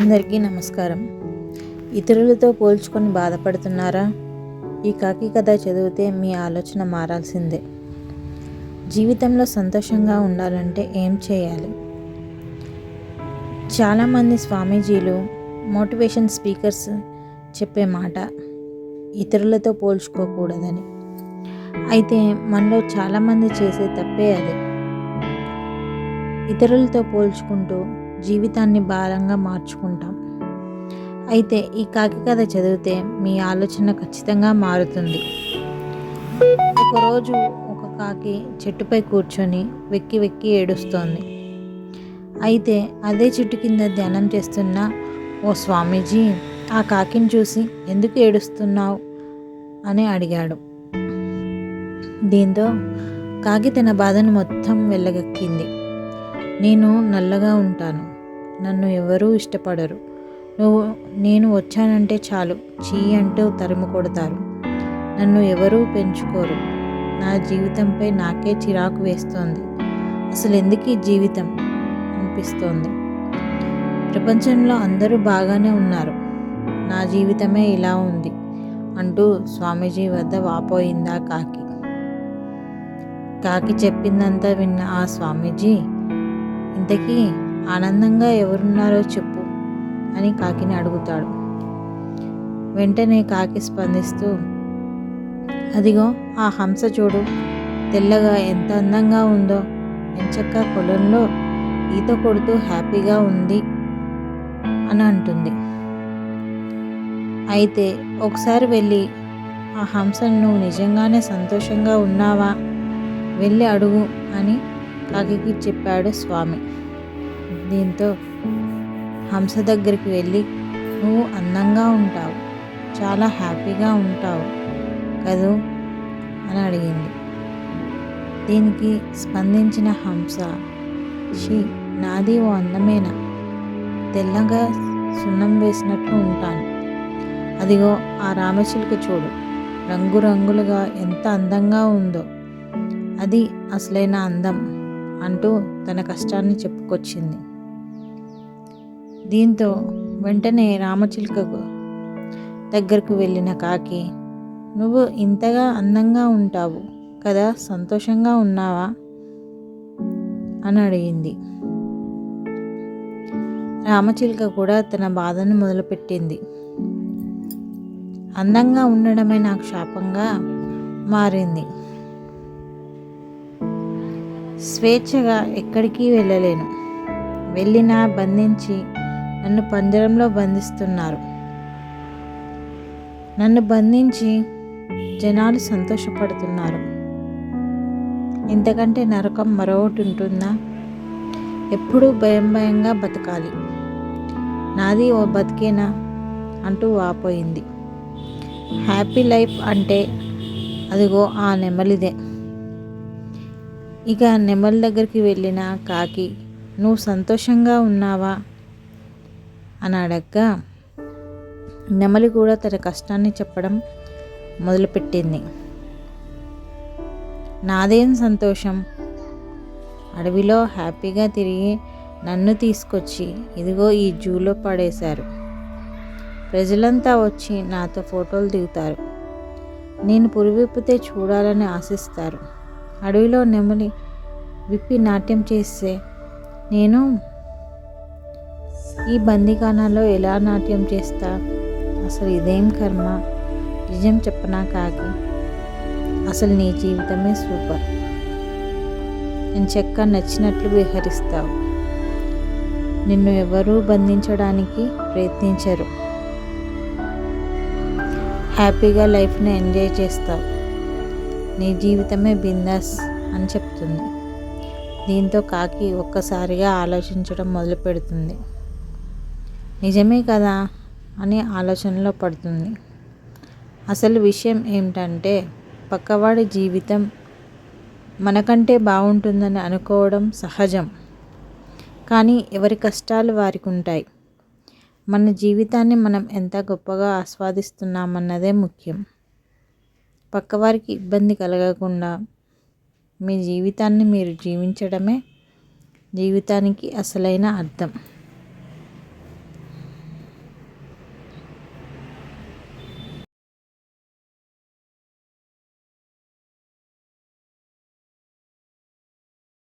అందరికీ నమస్కారం. ఇతరులతో పోల్చుకొని బాధపడుతున్నారా? ఈ కాకి కథ చదివితే మీ ఆలోచన మారాల్సిందే. జీవితంలో సంతోషంగా ఉండాలంటే ఏం చేయాలి? చాలామంది స్వామీజీలు మోటివేషన్ స్పీకర్స్ చెప్పే మాట ఇతరులతో పోల్చుకోకూడదని. అయితే మనలో చాలామంది చేసే తప్పే అది. ఇతరులతో పోల్చుకుంటూ జీవితాన్ని భారంగా మార్చుకుంటాం. అయితే ఈ కాకి కథ చదివితే మీ ఆలోచన ఖచ్చితంగా మారుతుంది. ఒకరోజు ఒక కాకి చెట్టుపై కూర్చొని వెక్కి వెక్కి ఏడుస్తోంది. అయితే అదే చెట్టు కింద ధ్యానం చేస్తున్న ఓ స్వామీజీ ఆ కాకిని చూసి ఎందుకు ఏడుస్తున్నావు? అని అడిగాడు. దీంతో కాకి తన బాధను మొత్తం వెళ్ళగక్కింది నేను నల్లగా ఉంటాను. నన్ను ఎవరూ ఇష్టపడరు. నువ్వు నేను వచ్చానంటే చాలు. చీ అంటూ తరిమి కొడతారు నన్ను ఎవరూ పెంచుకోరు. నా జీవితంపై నాకే చిరాకు వేస్తోంది. అసలు ఎందుకు ఈ జీవితం? అనిపిస్తోంది. ప్రపంచంలో అందరూ బాగానే ఉన్నారు. నా జీవితమే ఇలా ఉంది అంటూ స్వామీజీ వద్ద వాపోయిందా కాకి. కాకి చెప్పిందంతా విన్న ఆ స్వామీజీ ఇంతకీ ఆనందంగా ఎవరున్నారో చెప్పు అని కాకిని అడుగుతాడు. వెంటనే కాకి స్పందిస్తూ అదిగో ఆ హంస చూడు తెల్లగా ఎంత అందంగా ఉందో. ఎంచక్క పొలంలో ఈత కొడుతూ హ్యాపీగా ఉంది అని అంటుంది. అయితే ఒకసారి వెళ్ళి ఆ హంసను నువ్వు నిజంగానే సంతోషంగా ఉన్నావా? వెళ్ళి అడుగు అని కాకికి చెప్పాడు స్వామి. దీంతో హంస దగ్గరికి వెళ్ళి నువ్వు అందంగా ఉంటావు చాలా హ్యాపీగా ఉంటావు కదూ అని అడిగింది. దీనికి స్పందించిన హంస షీ నాది ఓ అందమేనా? తెల్లగా సున్నం వేసినట్లు ఉంటాను. అదిగో ఆ రామచిలుక చూడు రంగురంగులుగా ఎంత అందంగా ఉందో. అది అసలైన అందం అంటూ తన కష్టాన్ని చెప్పుకొచ్చింది. దీంతో వెంటనే రామచిలుకకు దగ్గరకు వెళ్ళిన కాకి నువ్వు ఇంతగా అందంగా ఉంటావు కదా సంతోషంగా ఉన్నావా అని అడిగింది. రామచిలుక కూడా తన బాధను మొదలుపెట్టింది. అందంగా ఉండడమే నాకు శాపంగా మారింది. స్వేచ్ఛగా ఎక్కడికి వెళ్ళలేను. వెళ్ళినా బంధించి నన్ను పంజరంలో బంధిస్తున్నారు. నన్ను బంధించి జనాలు సంతోషపడుతున్నారు. ఇంతకంటే నరకం మరొకటి ఉంటుందా? ఎప్పుడూ భయం భయంగా బతకాలి. నాది ఓ బతికేనా? అంటూ వాపోయింది. హ్యాపీ లైఫ్ అంటే అదిగో ఆ నెమలిదే. ఇక నెమలి దగ్గరికి వెళ్ళిన కాకి నువ్వు సంతోషంగా ఉన్నావా? అని అడగ్గా నెమలి కూడా తన కష్టాన్ని చెప్పడం మొదలుపెట్టింది. నాదేం సంతోషం? అడవిలో హ్యాపీగా తిరిగి నన్ను తీసుకొచ్చి ఇదిగో ఈ జూలో పడేశారు. ప్రజలంతా వచ్చి నాతో ఫోటోలు దిగుతారు. నేను పురివిప్పితే చూడాలని ఆశిస్తారు. అడవిలో నెమలి విప్పి నాట్యం చేస్తే నేను ఈ బందీఖానాలో ఎలా నాట్యం చేస్తా? అసలు ఇదేం కర్మ? నిజం చెప్పనా కాకి? అసలు నీ జీవితమే సూపర్. నేను చెక్క నచ్చినట్లు విహరిస్తావు. నిన్ను ఎవరూ బంధించడానికి ప్రయత్నించరు. హ్యాపీగా లైఫ్ని ఎంజాయ్ చేస్తావు. నీ జీవితమే బిందాస్ అని చెప్తుంది. దీంతో కాకి ఒక్కసారిగా ఆలోచించడం మొదలు పెడుతుంది నిజమే కదా అని ఆలోచనలో పడుతుంది. అసలు విషయం ఏమిటంటే పక్కవాడి జీవితం మనకంటే బాగుంటుందని అనుకోవడం సహజం. కానీ ఎవరి కష్టాలు వారికి ఉంటాయి మన జీవితాన్ని మనం ఎంత గొప్పగా ఆస్వాదిస్తున్నామన్నదే ముఖ్యం. పక్కవారికి ఇబ్బంది కలగకుండా మీ జీవితాన్ని మీరు జీవించడమే జీవితానికి అసలైన అర్థం.